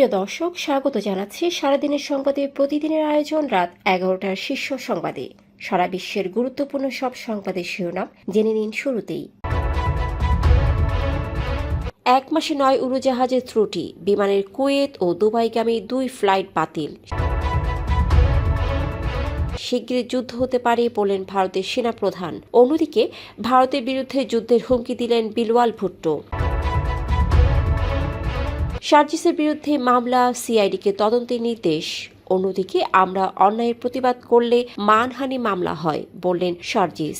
প্রিয় দর্শক, স্বাগত জানাচ্ছি সারাদিনের সংবাদে। প্রতিদিনের আয়োজন রাত এগারোটার শীর্ষ সংবাদে। সারা বিশ্বের গুরুত্বপূর্ণ সব সংবাদের শিরোনাম জেনে নিন শুরুতেই। এক মাসে নয় উড়োজাহাজের ত্রুটি, বিমানের কুয়েত ও দুবাইগামী দুই ফ্লাইট বাতিল। শিগগিরই যুদ্ধ হতে পারে বললেন ভারতের সেনাপ্রধান। অন্যদিকে, ভারতের বিরুদ্ধে যুদ্ধের হুমকি দিলেন বিলওয়াল ভুট্টো। সার্জিসের বিরুদ্ধে মামলা, সিআইডিকে তদন্তের নির্দেশ। অন্যদিকে আমরা অন্যায়ের প্রতিবাদ করলে মানহানি মামলা হয়, বললেন সার্জিস।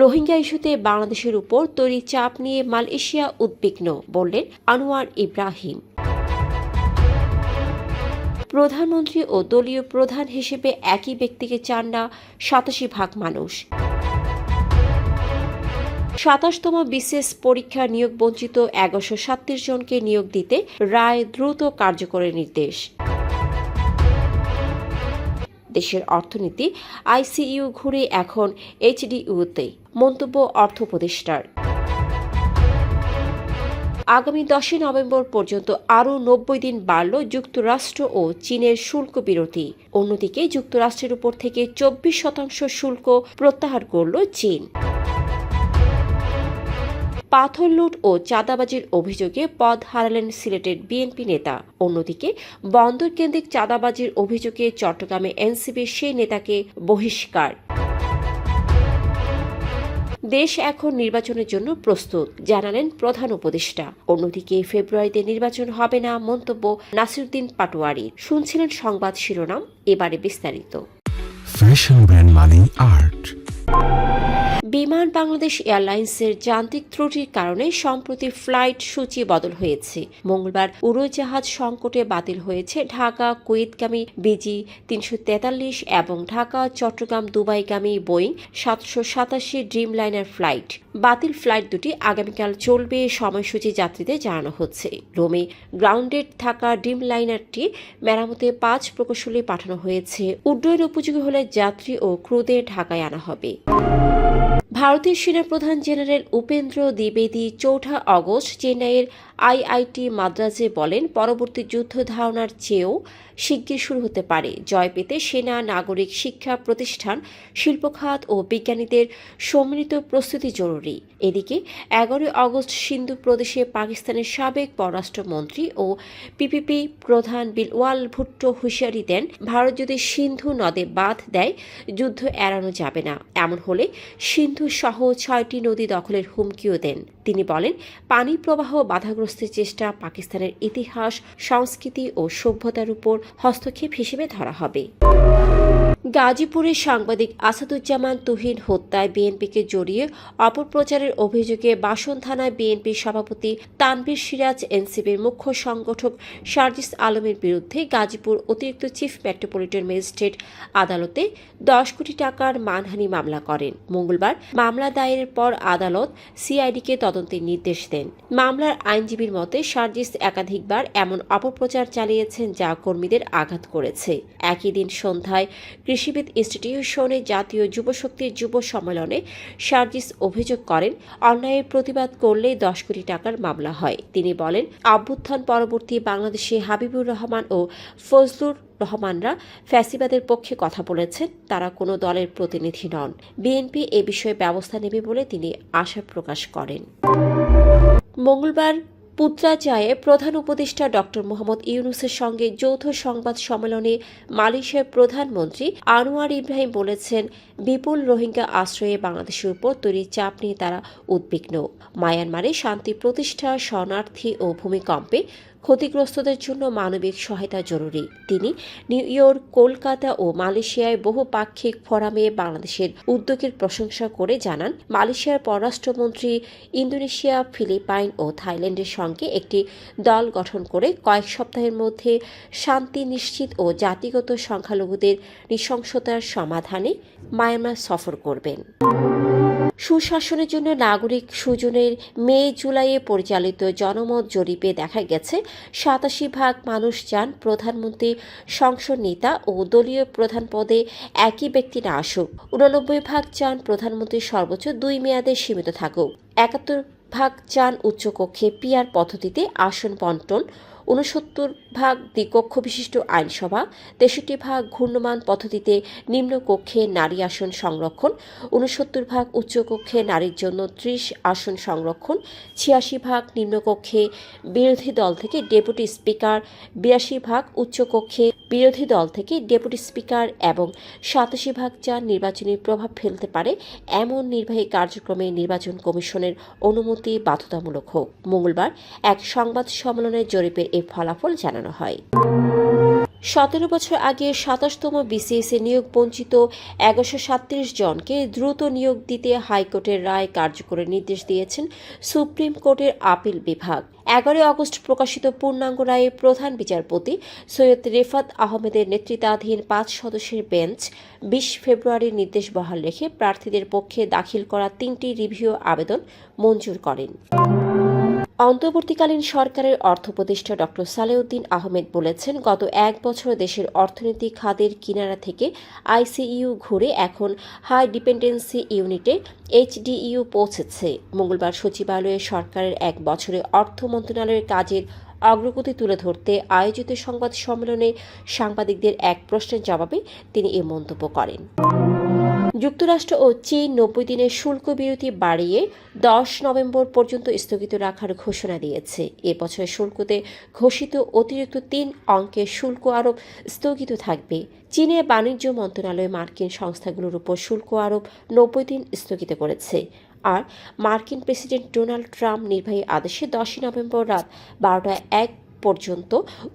রোহিঙ্গা ইস্যুতে বাংলাদেশের উপর তৈরি চাপ নিয়ে মালয়েশিয়া উদ্বিগ্ন, বললেন আনোয়ার ইব্রাহিম। প্রধানমন্ত্রী ও দলীয় প্রধান হিসেবে একই ব্যক্তিকে চান না সাতাশি ভাগ মানুষ। সাতাশতম বিশেষ পরীক্ষা নিয়োগ বঞ্চিত এগারোশো সাতত্রিশ জনকে নিয়োগ দিতে রায় দ্রুত কার্যকরের নির্দেশ। দেশের অর্থনীতি, আইসিইউ ঘুরে এখন এইচডিইউতে, মন্তব্য অর্থ উপদেষ্টার আগামী দশই নভেম্বর পর্যন্ত আরও নব্বই দিন বাড়ল যুক্তরাষ্ট্র ও চীনের শুল্ক বিরতি। অন্যদিকে যুক্তরাষ্ট্রের উপর থেকে চব্বিশ শতাংশ শুল্ক প্রত্যাহার করল চীন। পাথর লুট ও চাঁদাবাজির অভিযোগে পদ হারালেন সিলেটের বিএনপি নেতা। অন্যদিকে বন্দর কেন্দ্রিক চাঁদাবাজির অভিযোগে চট্টগ্রামে এনসিবির সেই নেতাকে বহিষ্কার। দেশ এখন নির্বাচনের জন্য প্রস্তুত, জানালেন প্রধান উপদেষ্টা। অন্যদিকে, ফেব্রুয়ারিতে নির্বাচন হবে না মন্তব্য নাসিরুদ্দিন পাটোয়ারি। শুনছিলেন সংবাদ শিরোনাম, এবারে বিস্তারিত। ফ্যাশন ব্র্যান্ড মানে আর্ট বিমান বাংলাদেশ এয়ারলাইন্সের যান্ত্রিক ত্রুটির কারণে সম্প্রতি ফ্লাইট সূচি বদল হয়েছে। মঙ্গলবার উড়োজাহাজ সংকটে বাতিল হয়েছে ঢাকা, কুয়েতগামী বিজি তিনশো তেতাল্লিশ এবং ঢাকা, চট্টগ্রাম, দুবাইগামী বোয়িং সাতশো সাতাশি ড্রিম লাইনার ফ্লাইট। বাতিল ফ্লাইট দুটি আগামীকাল চলবে, সময়সূচি যাত্রীদের জানানো হচ্ছে। রোমে গ্রাউন্ডেড থাকা ড্রিম লাইনারটি মেরামতে পাঁচ প্রকৌশলী পাঠানো হয়েছে। উড্ডয়ন উপযোগী হলে যাত্রী ও ক্রুদের ঢাকায় আনা হবে। ভারতের সেনাপ্রধান জেনারেল উপেন্দ্র দ্বিবেদী চৌঠা অগস্ট চেন্নাইয়ের আইআইটি মাদ্রাজে বলেন, পরবর্তী যুদ্ধ ধারণার চেয়েও শিগগির শুরু হতে পারে। জয় পেতে সেনা, নাগরিক শিক্ষা প্রতিষ্ঠান শিল্পখাত ও বিজ্ঞানীদের সম্মিলিত প্রস্তুতি জরুরি। এদিকে এগারোই আগস্ট সিন্ধু প্রদেশে পাকিস্তানের সাবেক পররাষ্ট্রমন্ত্রী ও পিপিপি প্রধান বিলওয়াল ভুট্টো হুঁশিয়ারি দেন, ভারত যদি সিন্ধু নদে বাঁধ দেয়, যুদ্ধ এড়ানো যাবে না। এমন হলে সিন্ধু সহ ছয়টি নদী দখলের হুমকিও দেন। তিনি বলেন, পানি প্রবাহ বাধাগ্রস্তের চেষ্টা পাকিস্তানের ইতিহাস, সংস্কৃতি ও সভ্যতার উপর হস্তক্ষেপ হিসেবে ধরা হবে। গাজীপুরের সাংবাদিক আসাদুজ্জামান তুহিন হত্যায় বিএনপিকে জড়িয়ে অপপ্রচারের অভিযোগে বাসন থানায় বিএনপির সভাপতি তানভীর সিরাজ, এনসিপির মুখ্য সংগঠক সার্জিস আলমের বিরুদ্ধে গাজীপুর অতিরিক্ত চিফ মেট্রোপলিটন ম্যাজিস্ট্রেট আদালতে দশ কোটি টাকার মানহানি মামলা করেন। মঙ্গলবার মামলা দায়েরের পর আদালত সিআইডিকে তদন্তের নির্দেশ দেন। মামলার আইনজীবীর মতে সার্জিস একাধিকবার এমন অপপ্রচার চালিয়েছেন যা কর্মীদের আঘাত করেছে। একই দিন সন্ধ্যায় কৃষিবিদ ইনস্টিটিউশনে জাতীয় যুবশক্তির যুব সম্মেলনে সার্জিস অভিযোগ করেন, অন্যায়ের প্রতিবাদ করলে দশ কোটি টাকার মামলা হয়। তিনি বলেন, অভ্যুত্থান পরবর্তী বাংলাদেশে হাবিবুর রহমান ও ফজলুর রহমানরা ফ্যাসিবাদের পক্ষে কথা বলেছেন, তারা কোনো দলের প্রতিনিধি নন। বিএনপি এ বিষয়ে ব্যবস্থা নেবে বলে তিনি আশা প্রকাশ করেন। মঙ্গলবার পুত্রাচায়ে প্রধান উপদেষ্টা ডক্টর মোহাম্মদ ইউনুসের সঙ্গে যৌথ সংবাদ সম্মেলনে মালয়েশিয়ার প্রধানমন্ত্রী আনোয়ার ইব্রাহিম বলেছেন, বিপুল রোহিঙ্গা আশ্রয়ে বাংলাদেশের উপর তৈরি চাপ নিয়ে তারা উদ্বিগ্ন। মায়ানমারে শান্তি প্রতিষ্ঠা শরণার্থী ও ভূমিকম্পে ক্ষতিগ্রস্তদের জন্য মানবিক সহায়তা জরুরি। তিনি নিউ ইয়র্ক, কলকাতা ও মালয়েশিয়ায় বহুপাক্ষিক ফোরামে বাংলাদেশের উদ্যোগের প্রশংসা করে জানান। মালয়েশিয়ার পররাষ্ট্রমন্ত্রী ইন্দোনেশিয়া, ফিলিপাইন ও থাইল্যান্ডের সঙ্গে একটি দল গঠন করে কয়েক সপ্তাহের মধ্যে শান্তি নিশ্চিত ও জাতিগত সংখ্যালঘুদের নৃশংসতার সমাধানে মায়ানমার সফর করবেন। সুশাসনের জন্য নাগরিক সুজনের মে জুলাইয়ে পরিচালিত জনমত জরিপে দেখা গেছে, সাতাশি ভাগ মানুষ চান প্রধানমন্ত্রী সংসদ নেতা ও দলীয় প্রধান পদে একই ব্যক্তি না আসুক। উননব্বই ভাগ চান প্রধানমন্ত্রী সর্বোচ্চ, দুই মেয়াদে সীমিত থাকুক। একাত্তর ভাগ চান উচ্চকক্ষে পিয়ার পদ্ধতিতে আসন বন্টন উনসত্তর ভাগ দ্বিকক্ষ বিশিষ্ট আইনসভা, তেষট্টি ভাগ ঘূর্ণমান পদ্ধতিতে নিম্নকক্ষে নারী আসন সংরক্ষণ উনসত্তর ভাগ উচ্চকক্ষে নারীর জন্য ত্রিশ আসন সংরক্ষণ, ছিয়াশি ভাগ নিম্নকক্ষে বিরোধী দল থেকে ডেপুটি স্পিকার, বিরাশি ভাগ উচ্চকক্ষে বিরোধী দল থেকে ডেপুটি স্পিকার এবং সাতাশি ভাগ যা নির্বাচনী প্রভাব ফেলতে পারে এমন নির্বাহী কার্যক্রমে নির্বাচন কমিশনের অনুমতি বাধ্যতামূলক হোক। মঙ্গলবার এক সংবাদ সম্মেলনে জরিপের এই ফলাফল জানানো হয়। সতেরো বছর আগে সাতাশতম বিসিএসে নিয়োগ বঞ্চিত এগারোশো সাতত্রিশ জনকে দ্রুত নিয়োগ দিতে হাইকোর্টের রায় কার্যকরের নির্দেশ দিয়েছেন সুপ্রিম কোর্টের আপিল বিভাগ। এগারোই আগস্ট প্রকাশিত পূর্ণাঙ্গ রায়ে প্রধান বিচারপতি সৈয়দ রেফাত আহমেদের নেতৃত্বাধীন পাঁচ সদস্যের বেঞ্চ বিশ ফেব্রুয়ারির নির্দেশ বহাল রেখে প্রার্থীদের পক্ষে দাখিল করা তিনটি রিভিউ আবেদন মঞ্জুর করেন। অন্তর্বর্তীকালীন সরকারের অর্থ উপদেষ্টা ডক্টর সালেউদ্দিন আহমেদ বলেছেন, গত এক বছর দেশের অর্থনীতি খাদের কিনারা থেকে আইসিইউ ঘুরে এখন হাই ডিপেন্ডেন্সি ইউনিটে এইচডিইউ পৌঁছেছে। মঙ্গলবার সচিবালয়ে সরকারের এক বছরে অর্থ মন্ত্রণালয়ের কাজের অগ্রগতি তুলে ধরতে আয়োজিত সংবাদ সম্মেলনে সাংবাদিকদের এক প্রশ্নের জবাবে তিনি এ মন্তব্য করেন। যুক্তরাষ্ট্র ও চীন নব্বই দিনের শুল্ক বিরতি বাড়িয়ে দশ নভেম্বর পর্যন্ত স্থগিত রাখার ঘোষণা দিয়েছে। এ বছরের শুল্কতে ঘোষিত অতিরিক্ত তিন অঙ্কের শুল্ক আরোপ স্থগিত থাকবে। চীনে বাণিজ্য মন্ত্রণালয় মার্কিন সংস্থাগুলোর উপর শুল্ক আরোপ নব্বই দিন স্থগিত করেছে। আর মার্কিন প্রেসিডেন্ট ডোনাল্ড ট্রাম্প নির্বাহী আদেশে দশই নভেম্বর রাত বারোটা এক পর্যন্ত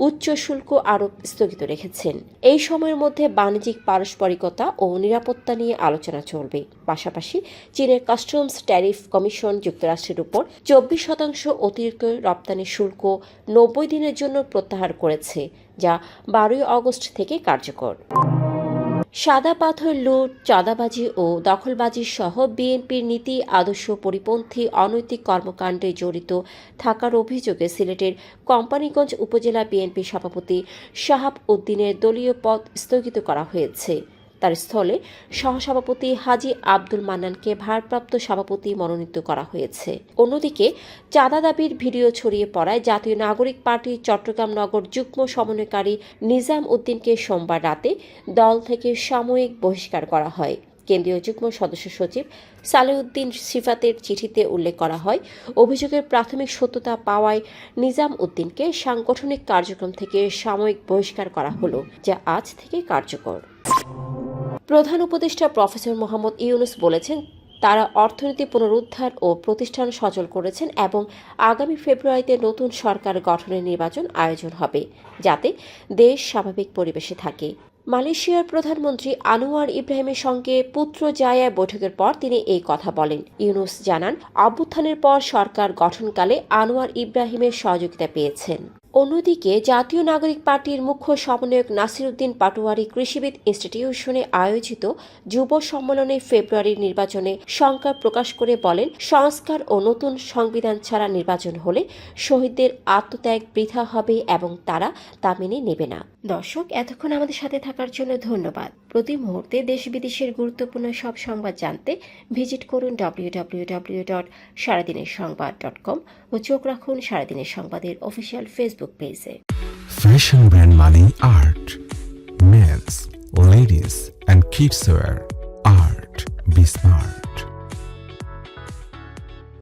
উচ্চ শুল্ক আরোপ স্থগিত রেখেছেন। এই সময়ের মধ্যে বাণিজ্যিক পারস্পরিকতা ও নিরাপত্তা নিয়ে আলোচনা চলবে। পাশাপাশি চীনের কাস্টমস ট্যারিফ কমিশন যুক্তরাষ্ট্রের উপর চব্বিশ শতাংশ অতিরিক্ত রপ্তানি শুল্ক নব্বই দিনের জন্য প্রত্যাহার করেছে, যা বারোই অগস্ট থেকে কার্যকর। সাদা পাথর লুট, চাঁদাবাজি ও দখলবাজি সহ বিএনপির নীতি, আদর্শ পরিপন্থী অনৈতিক কর্মকাণ্ডে জড়িত থাকার অভিযোগে সিলেটের কোম্পানিগঞ্জ উপজেলা বিএনপি সভাপতি শাহাব উদ্দিনের দলীয় পদ স্থগিত করা হয়েছে। তার স্থলে সহসভাপতি হাজি আব্দুল মান্নানকে ভারপ্রাপ্ত সভাপতি মনোনীত করা হয়েছে। অন্যদিকে চাঁদা দাবির ভিডিও ছড়িয়ে পড়ায় জাতীয় নাগরিক পার্টির চট্টগ্রাম নগর যুগ্ম সমন্বয়কারী নিজাম উদ্দিনকে সোমবার রাতে দল থেকে সাময়িক বহিষ্কার করা হয়। কেন্দ্রীয় যুগ্ম সদস্য সচিব সালেউদ্দিন সিফাতের চিঠিতে উল্লেখ করা হয়, অভিযোগের প্রাথমিক সত্যতা পাওয়ায় নিজাম উদ্দিনকে সাংগঠনিক কার্যক্রম থেকে সাময়িক বহিষ্কার করা হলো, যা আজ থেকে কার্যকর। প্রধান উপদেষ্টা প্রফেসর মোহাম্মদ ইউনুস বলেছেন, তারা অর্থনীতি পুনরুদ্ধার ও প্রতিষ্ঠান সচল করেছেন এবং আগামী ফেব্রুয়ারিতে নতুন সরকার গঠনের নির্বাচন আয়োজন হবে, যাতে দেশ স্বাভাবিক পরিবেশে থাকে। মালয়েশিয়ার প্রধানমন্ত্রী আনোয়ার ইব্রাহিমের সঙ্গে পুত্র জায়া বৈঠকের পর তিনি এই কথা বলেন। ইউনুস জানান, অভ্যুত্থানের পর সরকার গঠনকালে আনোয়ার ইব্রাহিমের সহযোগিতা পেয়েছেন। অন্যদিকে জাতীয় নাগরিক পার্টির মুখ্য সমন্বয়ক নাসিরুদ্দিন পাটোয়ারি কৃষিবিদ ইনস্টিটিউশনে আয়োজিত যুব সম্মেলনে ফেব্রুয়ারির নির্বাচনে শঙ্কা প্রকাশ করে বলেন, সংস্কার ও নতুন সংবিধান ছাড়া নির্বাচন হলে শহীদদের আত্মত্যাগ বৃথা হবে এবং তারা তা মেনে নেবে না। দর্শক, এতক্ষণ আমাদের সাথে থাকার জন্য ধন্যবাদ। প্রতি মুহূর্তে দেশ বিদেশের গুরুত্বপূর্ণ সব সংবাদ জানতে ভিজিট করুন ডাব্লিউ ডাব্লিউ ডাব্লিউ ডট সারাদিনের সংবাদ ডট কম ও চোখ রাখুন সারাদিনের সংবাদের অফিসিয়াল ফেসবুক ফেসবুক পেজে ফ্যাশন ব্র্যান্ড মানে art men's ladies and kids wear art be smart